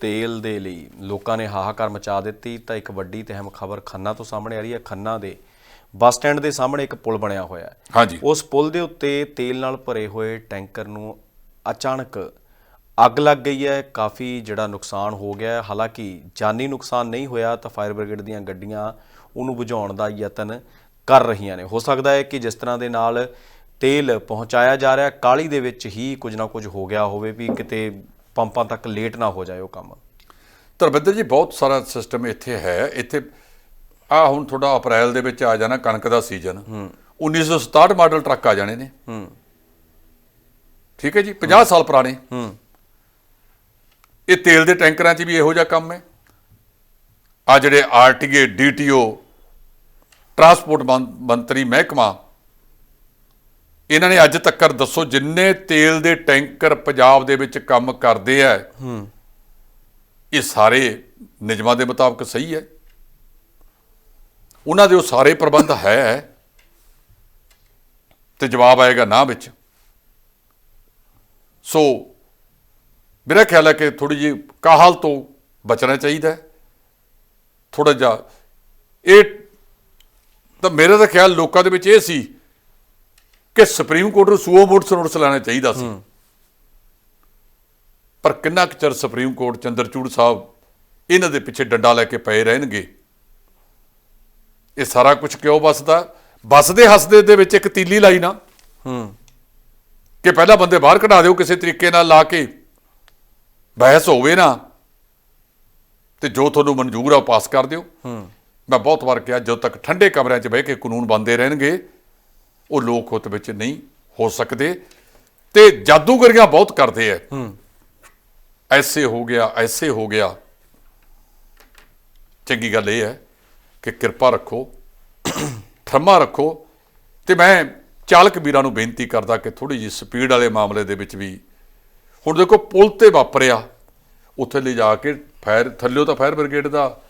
ਤੇਲ ਦੇ ਲਈ ਲੋਕਾਂ ਨੇ ਹਾਹਾਕਾਰ ਮਚਾ ਦਿੱਤੀ ਤਾਂ ਇੱਕ ਵੱਡੀ ਤੇ ਅਹਿਮ ਖਬਰ ਖੰਨਾ ਤੋਂ ਸਾਹਮਣੇ ਆ ਰਹੀ ਹੈ। ਖੰਨਾ ਦੇ ਬੱਸ ਸਟੈਂਡ ਦੇ ਸਾਹਮਣੇ ਇੱਕ ਪੁਲ ਬਣਿਆ ਹੋਇਆ ਹੈ। ਹਾਂਜੀ। ਉਸ ਪੁਲ ਦੇ ਉੱਤੇ ਤੇਲ ਨਾਲ ਭਰੇ ਹੋਏ ਟੈਂਕਰ ਨੂੰ ਅਚਾਨਕ ਅੱਗ ਲੱਗ ਗਈ ਹੈ। ਕਾਫੀ ਜਿਹੜਾ ਨੁਕਸਾਨ ਹੋ ਗਿਆ ਹੈ। ਹਾਲਾਂਕਿ ਜਾਨੀ ਨੁਕਸਾਨ ਨਹੀਂ ਹੋਇਆ ਤਾਂ ਫਾਇਰ ਬ੍ਰਿਗੇਡ ਦੀਆਂ ਗੱਡੀਆਂ ਉਹਨੂੰ ਬੁਝਾਉਣ ਦਾ ਯਤਨ ਕਰ ਰਹੀਆਂ ਨੇ। ਹੋ ਸਕਦਾ ਹੈ ਕਿ ਜਿਸ ਤਰ੍ਹਾਂ ਦੇ ਨਾਲ ਤੇਲ ਪਹੁੰਚਾਇਆ ਜਾ ਰਿਹਾ ਕਾਲੀ ਦੇ ਵਿੱਚ ਹੀ ਕੁਝ ਨਾ ਕੁਝ ਹੋ ਗਿਆ ਹੋਵੇ ਵੀ ਕਿਤੇ ਪੰਪਾਂ ਤੱਕ ਲੇਟ ਨਾ ਹੋ ਜਾਏ ਉਹ ਕੰਮ। ਧਰਮਿੰਦਰ ਜੀ ਬਹੁਤ ਸਾਰਾ ਸਿਸਟਮ ਇੱਥੇ ਹੈ। ਇੱਥੇ ਆ ਹੁਣ ਤੁਹਾਡਾ ਅਪ੍ਰੈਲ ਦੇ ਵਿੱਚ ਆ ਜਾਣਾ ਕਣਕ ਦਾ ਸੀਜ਼ਨ 1967 ਮਾਡਲ ਟਰੱਕ ਆ ਜਾਣੇ ਨੇ। ਹੂੰ। ਠੀਕ ਹੈ ਜੀ? 50 ਸਾਲ ਪੁਰਾਣੇ। ਹੂੰ। ਇਹ ਤੇਲ ਦੇ ਟੈਂਕਰਾਂ 'ਚ ਵੀ ਇਹੋ ਜਿਹਾ ਕੰਮ ਹੈ। ਆ ਜਿਹੜੇ ਆਰਟੀਏ ਡੀਟੀਓ ਟਰਾਂਸਪੋਰਟ ਮੰਤਰੀ ਮਹਿਕਮਾ ਇਹਨਾਂ ਨੇ ਅੱਜ ਤੱਕ ਦੱਸੋ ਜਿੰਨੇ ਤੇਲ ਦੇ ਟੈਂਕਰ ਪੰਜਾਬ ਦੇ ਵਿੱਚ ਕੰਮ ਕਰਦੇ ਆ ਹੂੰ। ਇਹ ਸਾਰੇ ਨਿਯਮਾਂ ਦੇ ਮੁਤਾਬਕ ਸਹੀ ਹੈ? ਉਹਨਾਂ ਦੇ ਉਹ ਸਾਰੇ ਪ੍ਰਬੰਧ ਹੈ? ਤੇ ਜਵਾਬ ਆਏਗਾ ਨਾ ਵਿੱਚ। ਸੋ ਮੇਰਾ ਖਿਆਲ ਹੈ ਕਿ ਥੋੜੀ ਜਿਹੀ ਕਾਹਲ ਤੋਂ ਬਚਣਾ ਚਾਹੀਦਾ ਹੈ। ਥੋੜਾ ਜਿਹਾ ਇਹ ਤਾਂ ਮੇਰਾ ਤਾਂ ਖਿਆਲ ਲੋਕਾਂ ਦੇ ਵਿੱਚ ਇਹ ਸੀ ਕਿ ਸੁਪਰੀਮ ਕੋਰਟ ਨੂੰ ਸੂਓ ਮੋਟਸ ਨੋਟਿਸ ਲੈਣਾ ਚਾਹੀਦਾ ਸੀ। ਪਰ ਕਿੰਨਾ ਕੁ ਚਿਰ ਸੁਪਰੀਮ ਕੋਰਟ ਚੰਦਰਚੂੜ ਸਾਹਿਬ ਇਹਨਾਂ ਦੇ ਪਿੱਛੇ ਡੰਡਾ ਲੈ ਕੇ ਪਏ ਰਹਿਣਗੇ? ਇਹ ਸਾਰਾ ਕੁਝ ਕਿਉਂ ਬਸਦਾ ਬਸਦੇ ਹੱਸਦੇ ਦੇ ਵਿੱਚ ਇੱਕ ਤੀਲੀ ਲਾਈ ਨਾ। ਹੂੰ। ਕਿ ਪਹਿਲਾਂ ਬੰਦੇ ਬਾਹਰ ਕਢਾ ਦਿਓ ਕਿਸੇ ਤਰੀਕੇ ਨਾਲ ਲਾ ਕੇ। ਬਹਿਸ ਹੋਵੇ ਨਾ। ਤੇ ਜੋ ਤੁਹਾਨੂੰ ਮਨਜ਼ੂਰ ਆ ਪਾਸ ਕਰ ਦਿਓ। ਹੂੰ। ਮੈਂ ਬਹੁਤ ਵਾਰ ਕਿਹਾ ਜਦੋਂ ਤੱਕ ਠੰਡੇ ਕਮਰਿਆਂ 'ਚ ਬਹਿ ਕੇ ਕਾਨੂੰਨ ਬੰਦੇ ਰਹਿਣਗੇ ਉਹ ਲੋਕ ਉਹਦੇ ਵਿੱਚ ਨਹੀਂ ਹੋ ਸਕਦੇ ਤੇ ਜਾਦੂਗਰੀਆਂ ਬਹੁਤ ਕਰਦੇ ਹੂੰ। ਐਸੇ ਹੋ ਗਿਆ ਐਸੇ ਹੋ ਗਿਆ। ਚੰਗੀ ਗੱਲ ਇਹ ਹੈ ਕਿ ਕਿਰਪਾ ਰੱਖੋ ਠਰਮਾ ਰੱਖੋ ਤੇ ਮੈਂ ਚਾਲਕ ਵੀਰਾਂ ਨੂੰ ਬੇਨਤੀ ਕਰਦਾ ਕਿ ਥੋੜੀ ਜਿਹੀ ਸਪੀਡ ਵਾਲੇ ਮਾਮਲੇ ਦੇ ਵਿੱਚ ਵੀ ਹੁਣ ਦੇਖੋ ਪੁਲ ਤੇ ਵਾਪਰਿਆ ਉੱਥੇ ਲੈ ਜਾ ਕੇ ਫਾਇਰ ਥੱਲਿਓ ਤਾਂ ਫਾਇਰ ਬ੍ਰਿਗੇਡ ਦਾ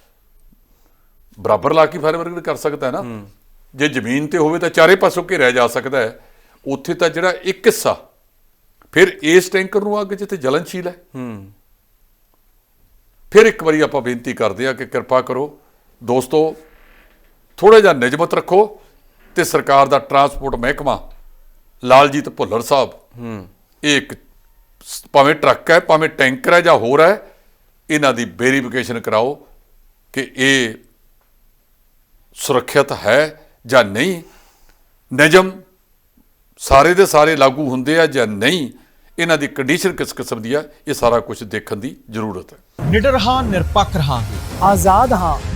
ਬਰਾਬਰ ਲਾ ਕੇ ਫਾਇਰ ਬ੍ਰਿਗੇਡ ਕਰ ਸਕਦਾ ਹੈ ਨਾ। ਜੇ ਜ਼ਮੀਨ ਤੇ ਹੋਵੇ ਤਾਂ ਚਾਰੇ ਪਾਸੋਂ ਘੇਰਿਆ ਜਾ ਸਕਦਾ ਹੈ। ਉੱਥੇ ਤਾਂ ਜਿਹੜਾ ਇੱਕ ਹਿੱਸਾ ਫਿਰ ਇਸ ਟੈਂਕਰ ਨੂੰ ਅੱਗ ਜਿੱਥੇ ਜਲਨਸ਼ੀਲ ਹੈ। ਹੂੰ। ਫਿਰ ਇੱਕ ਵਾਰੀ ਆਪਾਂ ਬੇਨਤੀ ਕਰਦੇ ਆ ਕਿ ਕਿਰਪਾ ਕਰੋ ਦੋਸਤੋ ਥੋੜਾ ਜਿਹਾ ਨਿਯਮਤ ਰੱਖੋ ਤੇ ਸਰਕਾਰ ਦਾ ਟਰਾਂਸਪੋਰਟ ਮਹਿਕਮਾ ਲਾਲਜੀਤ ਭੁੱਲਰ ਸਾਹਿਬ ਹੂੰ। ਇਹ ਇੱਕ ਭਾਵੇਂ ਟਰੱਕ ਹੈ ਭਾਵੇਂ ਟੈਂਕਰ ਹੈ ਜਾਂ ਹੋਰ ਹੈ ਇਹਨਾਂ ਦੀ ਵੈਰੀਫਿਕੇਸ਼ਨ ਕਰਾਓ ਕਿ ਇਹ ਸੁਰੱਖਿਅਤ ਹੈ ਜਾਂ ਨਹੀਂ? ਨਿਯਮ ਸਾਰੇ ਦੇ ਸਾਰੇ ਲਾਗੂ ਹੁੰਦੇ ਆ ਜਾਂ ਨਹੀਂ? ਇਹਨਾਂ ਦੀ ਕੰਡੀਸ਼ਨ ਕਿਸ ਕਿਸਮ ਦੀ ਆ? ਇਹ ਸਾਰਾ ਕੁਝ ਦੇਖਣ ਦੀ ਜ਼ਰੂਰਤ ਹੈ। ਨਿਡਰ ਹਾਂ ਨਿਰਪੱਖ ਰਹਾਂਗੇ। ਆਜ਼ਾਦ ਹਾਂ।